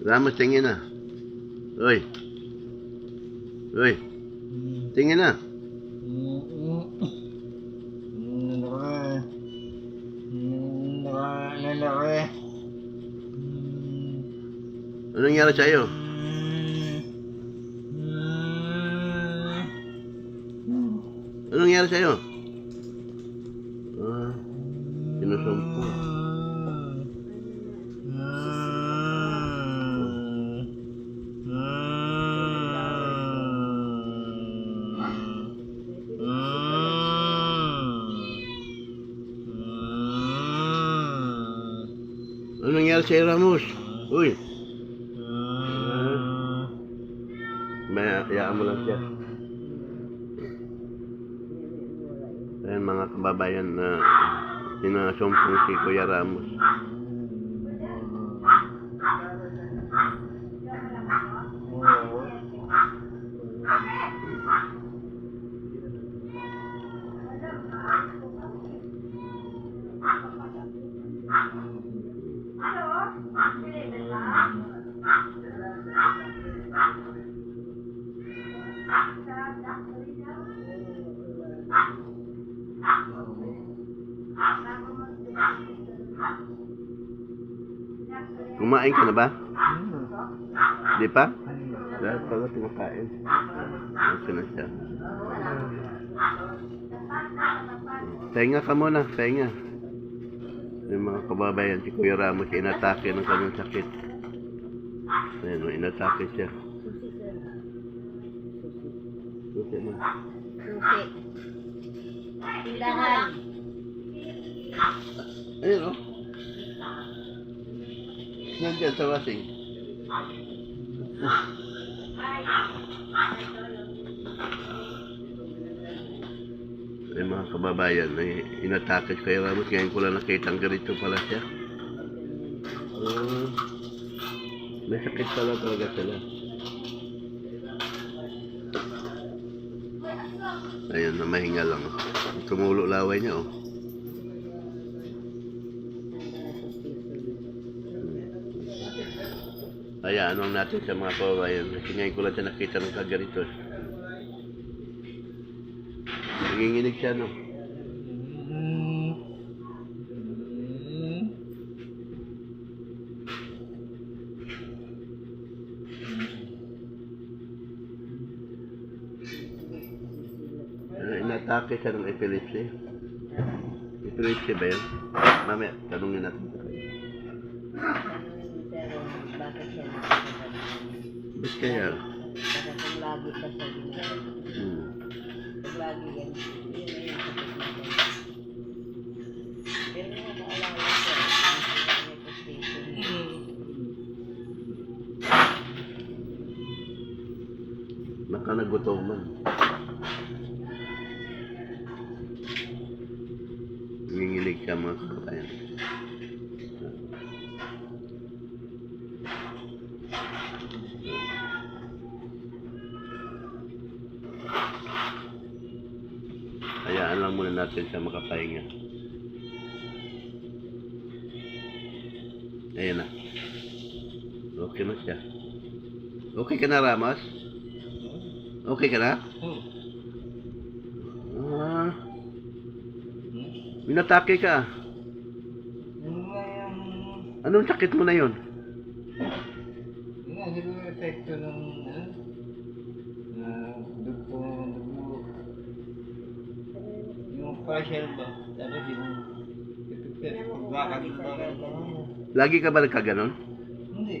Ramos, tingin na. Uy. Uy, tingin na. Anong nangyari sa'yo? Anong nangyari sa'yo? Sa'yo, Ramos? Uy. May hayaan mo lang siya. Ayan mga kababayan na sinasumpong si Kuya Ramos. Kumain ka na ba? Di pa? Dahil pala kumakain. Okay na siya. Pahinga ka muna, pahinga. Yung mga kababayan, si Kuya Ramos, inatake ng kanyang sakit. Ayan, inatake siya. Susi na. Susi. Tindahan. Ayun, oh. Nandiyan sa wasing. Ay mga kababayan, ay inatake kay Ramos. Ngayon ko lang nakita ang ganito pala siya. Ah, may sakit pala talaga sila. Ayun, na mahinga lang. Tumulo laway niya, oh. Kaya anong natin sa mga kababayan. Kasi ko lang siya nakita ng kaganito. Nanginginig siya, no? Uh, inatake siya ng epilepsy. Epilepsy ba yun? Mamaya, tanungin natin. Bakit siya? Ba't kaya? Kung lagi pa siya ginagawa. Hmm. Kung lagi yan, yun na yung sakit na ganun. Pero mga maalala ko, may frustration. Baka nagutom man. Nanginginig siya mga kababayan. Hayaan lang muna natin siya makapahinga. Ayan na. Okay na siya. Okay ka na, Ramos? Okay ka na? Ah, minatake ka. Anong sakit mo na yon? Partial ba? Tapos yung. Lagi ka ba nagkaganon? Hindi.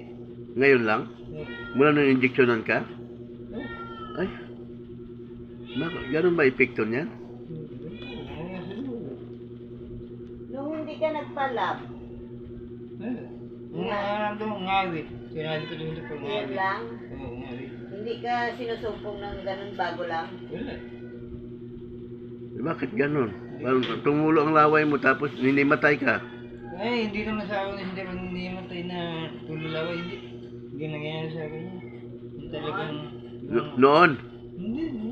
Ngayon lang? Mula nung injeksyonan ka? eh, Ay, ganun ba epekto niyan? Nung hindi ka nagpalab, Eh, Yung nararamdaman, ngawit. Sinabi ko din ito pag yun ngawit. lang. Oo, ngawit. Hindi ka sinusumpong ng ganun bago lang. Wala. Eh, Bakit ganun? Parang tumulo ang laway mo tapos ninimatay ka. Ay, hindi naman sa akin hindi pag hindi matay na tululawa, hindi. Hindi nangyayari sa akin. Yung talagang... No- noon, Hindi, hindi.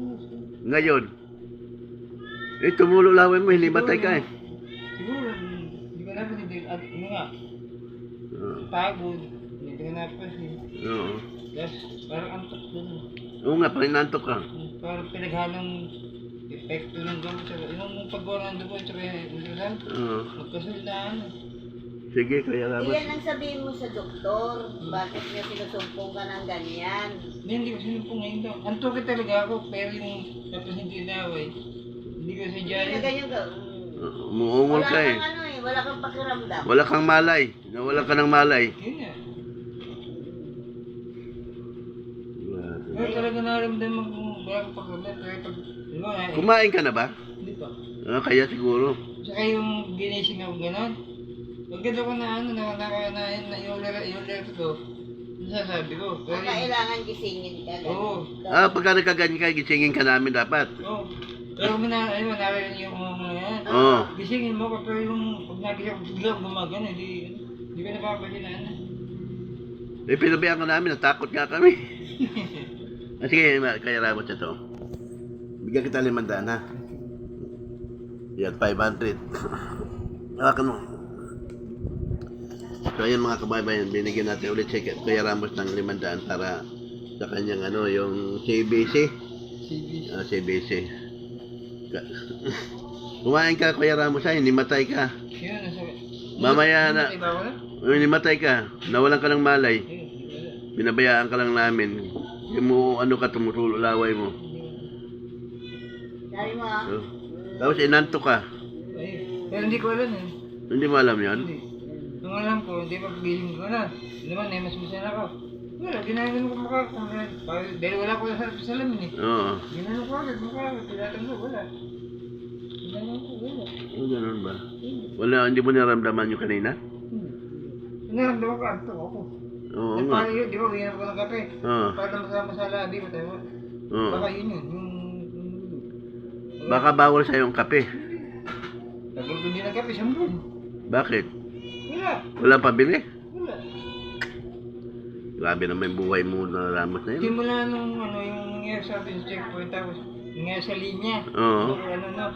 ngayon. Eh, tumulo laway mo, hindi matay ka eh. Siguro, hindi ko dapat hindi. At ano nga, Ah, pagod. Hindi ko napansin. Oo. Tapos parang antok dun. Oo nga, parang nantok ka. Parang pinaghalong epekto ng gamot. Tsaka yung paggawa ng dugo, tsaka yung ulan. Oo. Magkasulaan. Sige, Kuya Ramos. Iyan ang sabihin mo sa doktor. Bakit niya sinusumpong ka ng ganyan? Hindi, hindi ko sinumpong ngayon daw. Antok talaga ako, pero yung tapos hindi naway. Hindi ko sa Hindi dyan. na ganyan ka. Mm. Umuungol Wala ka eh. kang ano eh, wala kang pakiramdam. Wala kang malay. Nawala ka ng malay. Yun nga. Pero talaga naramdaman ko wala akong pakiramdam. Pero pag, di ba, eh, Kumain ka na ba? hindi pa. Ah, kaya siguro. Saka yung ginising ako gano'n. Pagkita ko na ano, na, na, na, na, yung letter, yung letter ko, nasasabi ko. Pero, Ang kailangan gisingin ka. Oo. Ah, pagka nagkaganyan ka, gisingin ka namin dapat. Oo. Pero kung na, ayun, narinig yung mga yan. Oo. Gisingin mo ko, pero yung pag nagising ako, bigla gumagano, hindi, hindi ko napapasinaan. Eh, pinabayaan ka namin, natakot nga kami. ah, sige, kaya Ramos ito. Bigyan kita limandaan ha. Yan, 500. Hawakan mo. So, ayan mga kababayan, binigyan natin ulit si Kuya Ramos ng limandaan para sa kanyang ano, yung CBC. CB. Ah, CBC. Kumain ka, Kuya Ramos, ha? Hindi matay ka. Nasa... Mamaya na. Iba ko na? Hindi matay ka. Nawalan ka ng malay. Binabayaan ka lang namin. Yung mo, ano ka, tumutulo laway mo. Sabi mo ah. So, tapos inanto ka. Ayun. Pero hindi ko alam eh. Hindi mo alam yon? Hindi. Nung alam ko, hindi pa pagising ko na. Hindi naman, eh, mas masan ako. Wala, ginaganon ko mukha ko. Dahil wala ko sa salamin eh. Oo. Ginaganon ko agad mukha ko. Tinatan ko, wala. Ginaganon ko, wala. Oh, ganun ba? Wala, hindi mo naramdaman yung kanina? Hmm. Naramdaman ko, antok ako. Oo Eh, nga. Parang yun, di ba, uwinan ko ng kape. Oo. Parang masama sa labi tayo. Oo. Baka yun yun, yung... Baka bawal sa yung kape. Ko hindi nagkape, siyang buwan. Bakit? Wala, Wala pabili? wala. Grabe naman yung buhay mo na ramos na yun. Simula nung ano, yung nangyari sa atin sa checkpoint, tapos nangyari sa linya. Oo. Ano, no.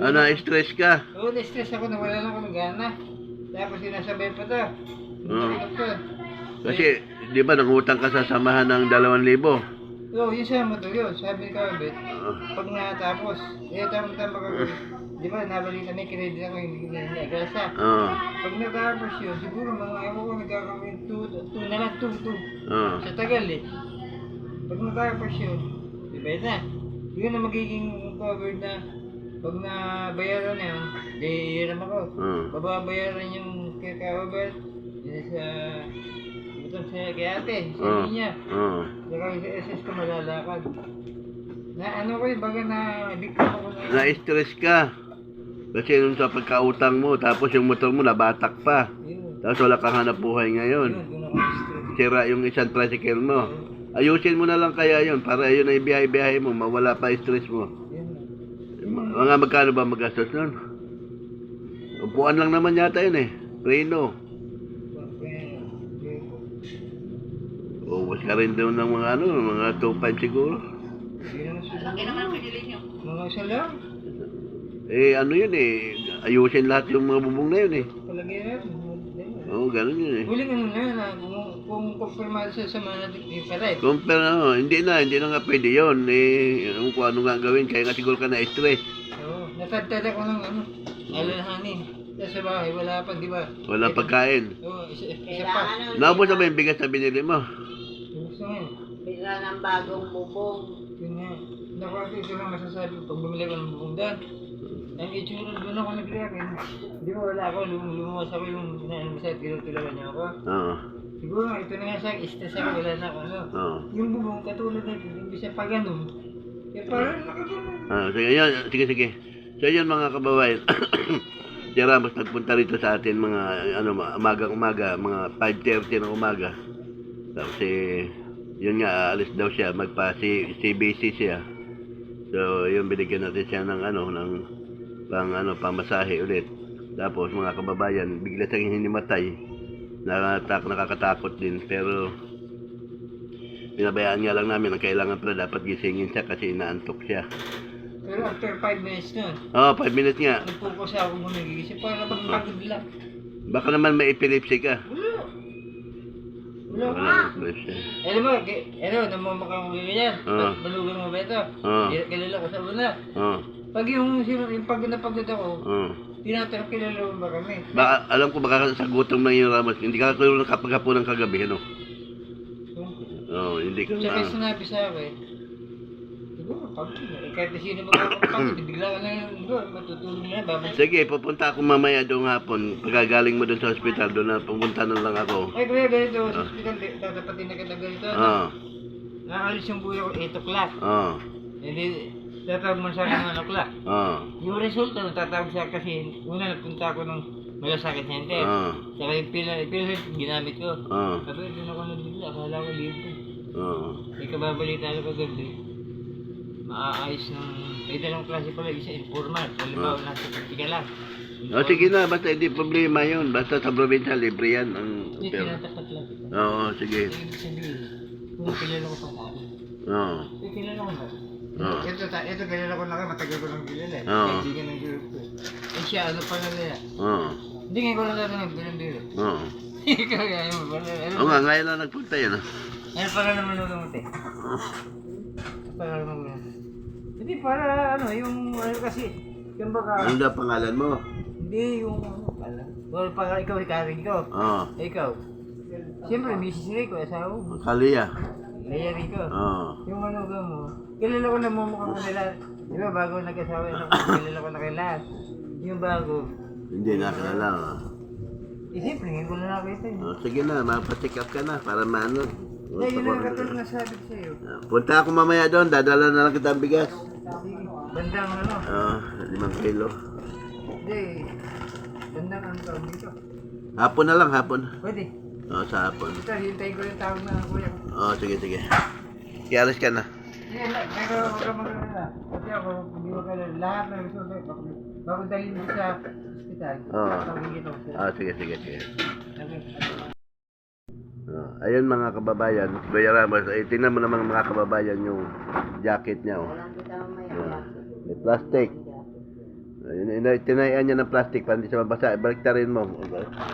Ano, stress ka? Oo, na-stress ako, na ako ng gana. Tapos sinasabay pa to. Oo. Kasi, di ba, nangutang ka sa samahan ng 2,000? Oo, yun motor yun. Sabi ni Kabit, pag natapos, eh, tama-tama ka. Di ba, nabalita may credit ako, hindi ko na nagasa. Oo. Pag natapos yun, siguro mga ako ko nagkakawin 2 na lang, 2, 2. Oo. Sa tagal eh. Pag natapos yun, di ba na? Yun na magiging covered na pag nabayaran na yun, di hiram ako. Oo. Bababayaran yung kay Kabit, yun sa utang sa kay ate, sa Oo. niya. Oo. Saka yung sa SS ko malalakad. Na ano ko yung baga na biktima ko na. Na-stress ka. Kasi nung sa pagkautang mo, tapos yung motor mo nabatak pa. Yun. Tapos wala kang hanap buhay Yun, ngayon. stress. Sira yung isang tricycle mo. Ayusin mo na lang kaya yun para yun ay biyahe-biyahe mo, mawala pa yung stress mo. Yun. Mga magkano ba magastos nun? Upuan lang naman yata yun eh. Preno. Ubus ka rin doon ng mga ano, mga 2.5 siguro. Laki naman ang pinili niyo. Mga isa lang. Eh ano yun eh, ayusin lahat yung mga bubong na yun eh. Palagay na. Oo, ganun yun eh. Huling ano na yun ah, kung, kung kumpirmado sa na yung paray. Compare na, hindi na, hindi na nga pwede yun. Eh, alam ko ano nga gawin, kaya nga siguro ka na-stress. Oo, natagtad ako ng ano, alalahanin. Sa sa bahay, wala pa, di ba? Wala pagkain. Oo, isa, isa pa. Ano, Naubos na ba yung bigas na binili mo? Ng bagong bubong. Yun nga. Naku, ito lang masasabi ko. Pag bumili ko ng buong daan, ang itsura doon ako nag-react. Di ba wala ako, lum lumuwas ako yung inaano sa tinutulagan niya ako. Oo. Siguro nga, ito na nga sa stress ako, wala na ako. Ano. Oo. Yung bubong, katulad na ito, yung bisa pa ganun. Kaya parang nakaganon. Ah, sige, yun, sige, sige. So yun mga kababayan. si Ramos nagpunta rito sa atin mga ano umagang umaga, mga 5:30 ng umaga. Tapos eh yun nga aalis daw siya magpa CBC siya. So yun binigyan natin siya ng ano ng pang ano pamasahe ulit. Tapos mga kababayan, bigla siyang hinimatay. Nakatak, nakakatakot din pero pinabayaan nga lang namin ang kailangan pala dapat gisingin siya kasi inaantok siya. Pero after 5 minutes nun, Oh, 5 minutes nga. nagpupo siya ako kung nagigising. Para bang pagod lang. Baka naman may epilepsy ka. Wala. Yan. Alam mo, ano, namamakang mo ganyan. Ah. Balugan mo ba ito? Ah. Kil- Kilala ko sa una. Oo. Pag yung, yung pag napagod ako, Oo. tinatanong kilala mo ba kami? Baka, alam ko baka sa gutom lang yung Ramos. Hindi ka kayo nakapaghapunan kagabi, ano? Oo, hindi ka Tsaka na. sinabi sa akin, pag, eh, kahit na sino magkakapagod, bigla ka na yung, matutulog na, babalik. Sige, pupunta ako mamaya doon hapon. Pagkagaling mo doon sa ospital, doon na pupunta na lang ako. Ay, kuya, ganito, sa hospital, di- tatapatin na kita ganito. Oo. Nakaalis yung buhay ko 8 o'clock. Oo. Hindi, tatawag mo sa akin ng 1 o'clock. Oo. Yung resulta, tatawag sa akin kasi, una nagpunta ako ng malasakit center. Oo. Saka yung pila, pila ginamit ko. Oo. Sabi, doon ako nabigla, akala ko libre. Oo. May kababalita ko kagabi. Maaayos ng, may dalawang klase pala, isa informal. Halimbawa, nasa praktika lang. O sige na, basta hindi problema yun. Basta sa probinsya, libre yan. Ang Hindi, pero. tinatapat lang. Oo, sige. Ibig sabihin, kung kilala ko pa namin. Oo. Eh, kilala ko ba? Oo. Ito, ta- ito kilala ko na kayo, matagal ko lang kilala eh. Oo. Kaibigan ng group ko. Eh siya, ano pa na nila? Oo. Hindi ngayon ko lang narinig, bilang-bilang. Oo. Ikaw yan, ano ba? Ano Oo nga, ngayon lang nagpunta yan. ah. Ano para naman nulungot eh? Para naman Hindi, para ano, yung ano kasi, yung baka, Ano daw pangalan mo? hindi yung ano, pala. Well, para ikaw, ikarin ko. Oo. Eh, ikaw. Siyempre, Mrs. Rico, asawa mo. Kalia. Leia Rico. Oo. Yung ano ka mo, kilala ko na mumukha ko nila. Di ba, bago nag-asawa yun ako, kilala ko na kila. Yung bago, Hindi nakilala. ah. eh siyempre, ngayon ko na nakita yun. Oh, sige na, mapacheck up ka na para maano. Eh, yun ang katulad na sabi ko sa'yo. Ah, Punta ako mamaya doon, dadala na lang kita ang bigas. Bandang ano, Oo, limang kilo. hindi, bandang ano tawag dito. Hapon na lang, hapon. Pwede. Oo, sa hapon. Ito, hintayin ko yung tawag na kuya. Oo, sige, sige. Kialis ka na. La- pero huwag ka mag-alala. Kasi ako, hindi kaya lahat ng resulta, bago, bago dalhin mo sa hospital, Oo. sila. Ah, sige, sige, sige. Okay. Ah, ayun mga kababayan, Kuya Ramos, eh, tingnan mo naman mga kababayan yung jacket niya. Oh. Ah, may plastic. Ayun, ina- tinayan niya ng plastic para hindi siya mabasa. Balik rin mo.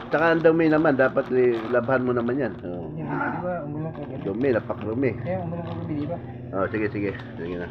Saka ang dumi naman, dapat eh, labhan mo naman yan. Oh. Gabi? Dumi, napakrumi. Kaya umulang ka di ba? Oh, sige, sige. Sige na.